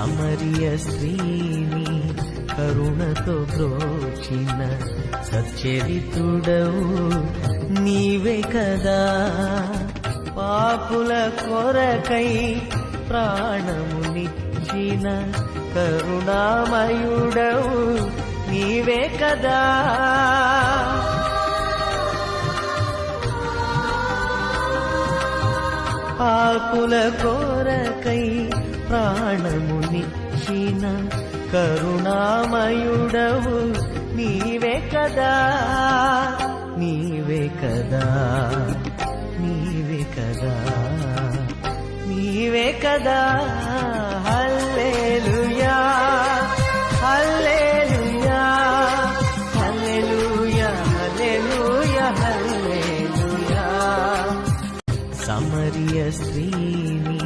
సమరియ స్త్రీని కరుణతో బ్రోచిన సచ్చరితుడవు నీవే కదా. పాపుల కొరకై ప్రాణమునిచ్చిన కరుణామయుడవు నీవే కదా. పాపుల కోరక ప్రాణమునిచ్చిన కరుణామయుడవు నీవే కదా నీవే కదా నీవే కదా నీవే కదా. హల్లేలుయా హల్లేలుయా హల్లెలూయా హల్లెలూయా హల్లెలూయా. సమరియ స్త్రీని